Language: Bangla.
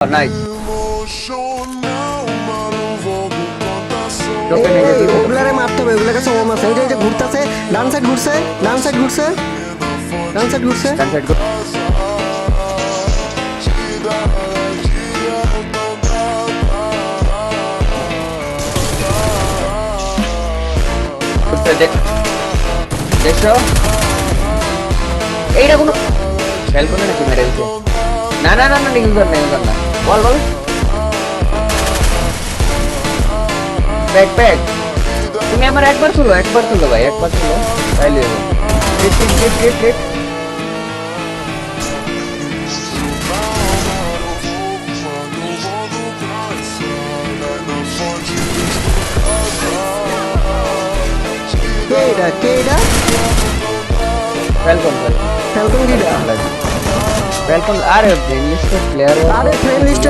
হবে। ওগুলারে মারতে হবে ওগুলোর কাছে ওম আছে এই যে ঘুরতেছে ডান সাইড ঘুরছে ডান সাইড ঘুরছে ডান সাইড ঘুরছে ডান সাইড দেখ দেখছ এইটা কোনো ফেলকনে নাকি মেরে দিচ্ছে না না না না কর না নিগুল কর না বল বল ব্যাক ব্যাক তুমি আমার একবার তুলো একবার তুলো ভাই একবার তুলো তাইলে হবে। Click click click click click কে এটা কে এটা ফেলকন Falcon falcon কিটা ফেলকন আরে প্লেয়ার আরে ফ্রেন্ড লিস্টে